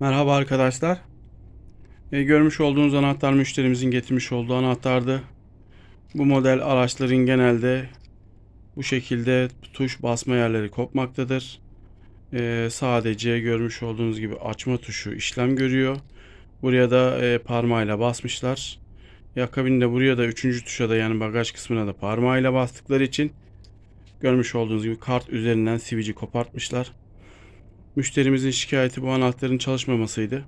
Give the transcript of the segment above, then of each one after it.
Merhaba arkadaşlar. E, görmüş olduğunuz anahtar müşterimizin getirmiş olduğu anahtardı. Bu model araçların genelde bu şekilde tuş basma yerleri kopmaktadır. E, sadece görmüş olduğunuz gibi açma tuşu işlem görüyor. Buraya da e, parmağıyla basmışlar. E, Akabinde buraya da üçüncü tuşa da yani bagaj kısmına da parmağıyla bastıkları için görmüş olduğunuz gibi kart üzerinden sivici kopartmışlar. Müşterimizin şikayeti bu anahtarın çalışmamasıydı.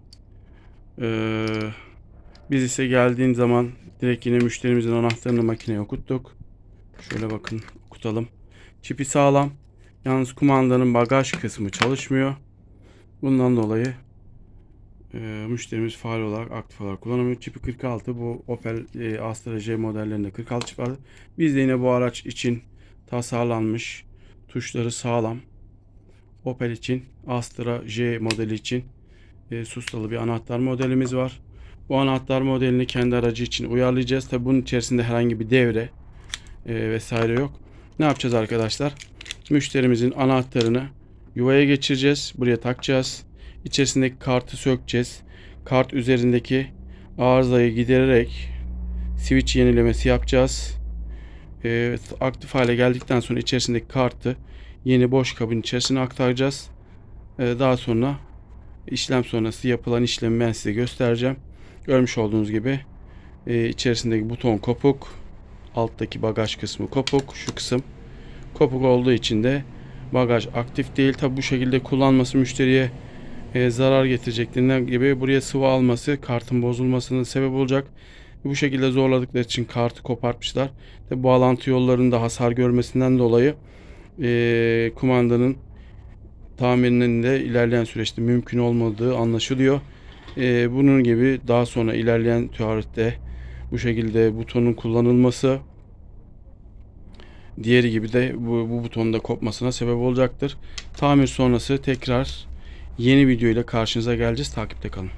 Ee, biz ise geldiğin zaman direkt yine müşterimizin anahtarını makineye okuttuk. Şöyle bakın okutalım. Çipi sağlam. Yalnız kumandanın bagaj kısmı çalışmıyor. Bundan dolayı e, müşterimiz faal olarak aktif olarak kullanamıyor. Çipi 46 bu Opel e, Astra J modellerinde 46 çip vardı. Biz de yine bu araç için tasarlanmış tuşları sağlam. Opel için, Astra J modeli için e, sustalı bir anahtar modelimiz var. Bu anahtar modelini kendi aracı için uyarlayacağız. Tabi bunun içerisinde herhangi bir devre e, vesaire yok. Ne yapacağız arkadaşlar? Müşterimizin anahtarını yuvaya geçireceğiz. Buraya takacağız. İçerisindeki kartı sökeceğiz. Kart üzerindeki arızayı gidererek switch yenilemesi yapacağız. E, aktif hale geldikten sonra içerisindeki kartı yeni boş kabın içerisine aktaracağız. Ee, daha sonra işlem sonrası yapılan işlemi ben size göstereceğim. Görmüş olduğunuz gibi e, içerisindeki buton kopuk, alttaki bagaj kısmı kopuk, şu kısım kopuk olduğu için de bagaj aktif değil. Tabi bu şekilde kullanması müşteriye e, zarar getirecekliğinden gibi buraya sıvı alması kartın bozulmasının sebep olacak. Bu şekilde zorladıkları için kartı kopartmışlar. Tabi bağlantı yollarında hasar görmesinden dolayı e, kumandanın tamirinin de ilerleyen süreçte mümkün olmadığı anlaşılıyor. E, bunun gibi daha sonra ilerleyen tarihte bu şekilde butonun kullanılması diğeri gibi de bu, bu butonun da kopmasına sebep olacaktır. Tamir sonrası tekrar yeni video ile karşınıza geleceğiz. Takipte kalın.